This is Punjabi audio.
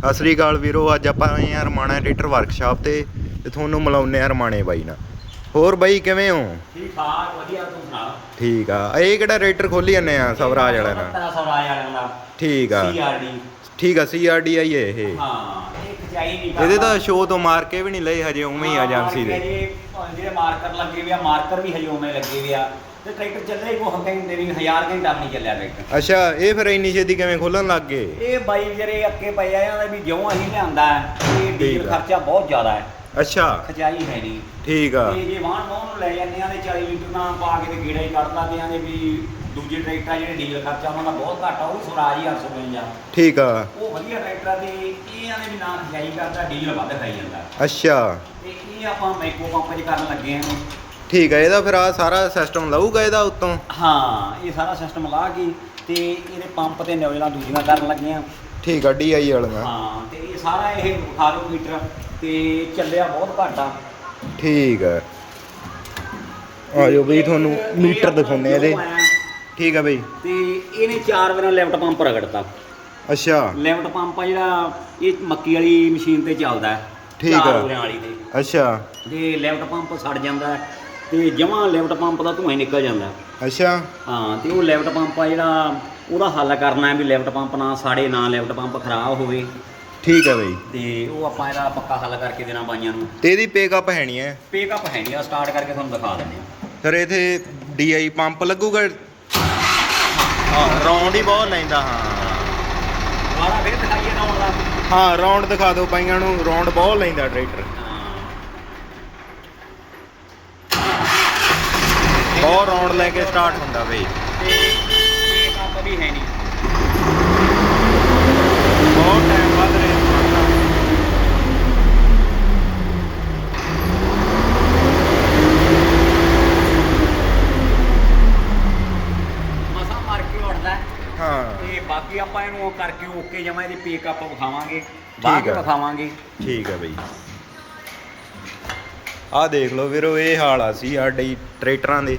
ਸਤਿ ਸ੍ਰੀ ਅਕਾਲ ਵੀਰੋ ਅੱਜ ਆਪਾਂ ਆਏ ਆ ਰਮਾਣਾ ਟਰੈਕਟਰ ਵਰਕਸ਼ਾਪ ਤੇ ਤੇ ਤੁਹਾਨੂੰ ਮਿਲਾਉਂਦੇ ਆ ਰਮਾਣੇ ਬਾਈ ਨਾਲ। ਹੋਰ ਬਾਈ ਕਿਵੇਂ ਹੋ? ਠੀਕ ਠਾਕ ਵਧੀਆ ਤੂੰ ਸੁਣਾ? ਠੀਕ ਆ। ਇਹ ਕਿਹੜਾ ਟਰੈਕਟਰ ਖੋਲੀ ਜਾਂਦੇ ਆ ਸਵਰਾਜ ਵਾਲਿਆਂ ਨਾਲ? ਨਾਲ ਸਵਰਾਜ ਵਾਲਿਆਂ ਦਾ ਠੀਕ ਆ। ਸੀਆਰਡੀ ਠੀਕ ਆ ਸੀਆਰਡੀ ਆਈ ਇਹ। ਹਾਂ। ਨਹੀਂ ਇਹਦੇ ਤਾਂ ਸ਼ੋਅ ਤੋਂ ਮਾਰ ਕੇ ਵੀ ਨਹੀਂ ਲਏ ਹਜੇ ਉਵੇਂ ਹੀ ਆ ਏਜੰਸੀ ਦੇ। ਜਿਹੜੇ ਮਾਰਕਰ ਲੱਗੇ ਵੀ ਆ ਮਾਰਕਰ ਵੀ ਹਜੇ ਉਵੇਂ ਲੱਗੇ ਵੀ ਆ। ਤੇ ਟਰੈਕਟਰ ਚੱਲੇ ਕੋ ਘੰਟੇ ਵੀ ਹਜ਼ਾਰ ਘੰਟਾ ਵੀ ਨਹੀਂ ਚੱਲਿਆ ਟਰੈਕਟਰ ਅੱਛਾ ਇਹ ਫਿਰ ਇੰਨੀ ਛੇਤੀ ਕਿਵੇਂ ਖੋਲਣ ਲੱਗ ਗਏ? ਇਹ ਬਾਈ ਜਿਹੜੇ ਅੱਕੇ ਪਏ ਆ ਇਹਨਾਂ ਦਾ ਵੀ ਜਿਉਂ ਅਸੀਂ ਲਿਆਂਦਾ ਇਹ ਡੀਜ਼ਲ। ਖਰਚਾ ਬਹੁਤ ਜ਼ਿਆਦਾ ਹੈ। ਅੱਛਾ। ਖਜਾਈ ਹੈ ਨਹੀਂ। ਠੀਕ ਆ। ਤੇ ਜੇ ਵਾਹਨ ਵਾਹਨ ਨੂੰ ਲੈ ਜਾਂਦੇ ਆ ਤੇ 40 ਲੀਟਰ ਨਾਲ ਪਾ ਕੇ ਤੇ ਗੇੜਾ ਹੀ ਕੱਢ ਲਾਦੇ ਆ ਤੇ ਵੀ ਦੂਜੇ ਟਰੈਕਟਰ ਜਿਹੜੇ ਡੀਜ਼ਲ ਖਰਚਾ ਉਹਨਾਂ ਦਾ ਬਹੁਤ ਘੱਟ ਆ ਉਹ ਵੀ ਸਵਰਾਜ ਹੀ 852 ਠੀਕ ਆ। ਉਹ ਵਧੀਆ ਟਰੈਕਟਰ ਤੇ ਇਹ ਆਨੇ ਵੀ ਨਾ ਖਜਾਈ ਕਰਦਾ ਡੀਜ਼ਲ ਵੱਧ ਖਾਈ ਜਾਂਦਾ। ਅੱਛਾ। ਤੇ ਇਹ ਆਪਾਂ ਮਾਈਕੋ ਪੰਪ 'ਚ ਕਰਨ ਲੱਗੇ ਆ ਠੀਕ ਆ ਇਹਦਾ ਫਿਰ ਆ ਸਾਰਾ ਸਿਸਟਮ ਲਊਗਾ ਇਹਦਾ ਉੱਤੋਂ? ਹਾਂ ਇਹ ਸਾਰਾ ਸਿਸਟਮ ਲਾ ਕੇ ਤੇ ਇਹਦੇ ਪੰਪ ਤੇ ਨਿਊਜ਼ਲਾਂ ਦੂਜੀਆਂ ਕਰਨ ਲੱਗੇ ਆ ਠੀਕ ਆ ਡੀਆਈ ਵਾਲੀਆਂ। ਹਾਂ ਤੇ ਇਹ ਸਾਰਾ ਇਹ ਦਿਓ ਮੀਟਰ ਤੇ ਚੱਲਿਆ ਬਹੁਤ ਘੱਟ ਆ। ਠੀਕ ਆ। ਆਜੋ ਬਈ ਤੁਹਾਨੂੰ ਮੀਟਰ ਦਿਖਾਉਂਦੇ ਆ ਇਹਦੇ। ਠੀਕ ਆ ਬਈ। ਤੇ ਇਹਨੇ ਚਾਰ ਵਾਰਾਂ ਲੈਫਟ ਪੰਪ ਰਗੜਤਾ। ਅੱਛਾ। ਲੈਫਟ ਪੰਪ ਆ ਜਿਹੜਾ ਇਹ ਮੱਕੀ ਵਾਲੀ ਮਸ਼ੀਨ ਤੇ ਚੱਲਦਾ ਹੈ ਠੀਕ ਚਾਰ ਆ। ਵਾਰਾਂ ਵਾਲੀ ਤੇ। ਅੱਛਾ। ਤੇ ਲੈਫਟ ਪੰਪ ਸੜ ਜਾਂਦਾ ਹੈ ਤੇ ਜਮਾਂ ਲੈਫਟ ਪੰਪ ਦਾ ਧੂਆਂ ਹੀ ਨਿਕਲ ਜਾਂਦਾ ਹੈ। ਅੱਛਾ। ਹਾਂ ਤੇ ਉਹ ਲੈਫਟ ਪੰਪ ਆ ਜਿਹੜਾ ਉਹਦਾ ਹੱਲ ਕਰਨਾ ਹੈ ਵੀ ਲੈਫਟ ਪੰਪ ਨਾ ਸਾੜੇ ਨਾ ਲੈਫਟ ਪੰਪ ਖਰਾਬ ਹੋਵੇ। ਠੀਕ ਆ ਬਈ। ਤੇ ਉਹ ਆਪਾਂ ਇਹਦਾ ਪੱਕਾ ਹੱਲ ਕਰਕੇ ਦੇਣਾ ਬਾਈਆਂ ਨੂੰ। ਤੇ ਇਹਦੀ ਪੇਕਅਪ ਹੈ ਨਹੀਂ ਹੈ? ਪੇਕਅਪ ਹੈ ਨਹੀਂ ਆ ਸਟਾਰਟ ਕਰਕੇ ਤੁਹਾਨੂੰ ਦਿਖਾ ਦਿੰਦੇ ਆ ਫਿਰ ਇਥੇ ਡੀਆਈ ਪੰਪ ਲੱਗੂਗਾ ਹਾਂ ਰੌਂਡ ਹੀ ਬਹੁਤ ਲੈਂਦਾ ਹਾਂ। ਦੁਬਾਰਾ ਫੇਰ ਦਿਖਾਈਏ ਨਾ ਹੁਣ ਦਾ। ਹਾਂ ਰੌਂਡ ਦਿਖਾ ਦਿਓ ਪਾਈਆਂ ਨੂੰ ਰੌਂਡ ਬਹੁਤ ਲੈਂਦਾ ਟਰੈਕਟਰ ਬਹੁਤ ਰੌਂਡ ਲੈ ਕੇ ਸਟਾਰਟ ਹੁੰਦਾ ਬਈ ਤੇ ਪੇਕਅਪ ਵੀ ਹੈ ਨਹੀਂ ਬਹੁਤ ਟਾਈਮ ਬਾਅਦ ਰੇਸ ਬਣਦਾ ਮਸਾ ਉੱਠਦਾ ਹੈ। ਹਾਂ ਤੇ ਬਾਕੀ ਆਪਾਂ ਇਹਨੂੰ ਉਹ ਕਰਕੇ ਓਕੇ ਜਮਾ ਇਹਦੀ ਪੇਕਅਪ ਵਿਖਾਵਾਂਗੇ। ਬਾਅਦ ਠੀਕ ਆ। ਵਿਖਾਵਾਂਗੇ। ਠੀਕ ਹੈ ਬਈ। ਆਹ ਦੇਖ ਲਓ ਵੀਰੋ ਇਹ ਹਾਲ ਆ ਸੀ ਸਾਡੇ ਟਰੈਕਟਰਾਂ ਦੇ।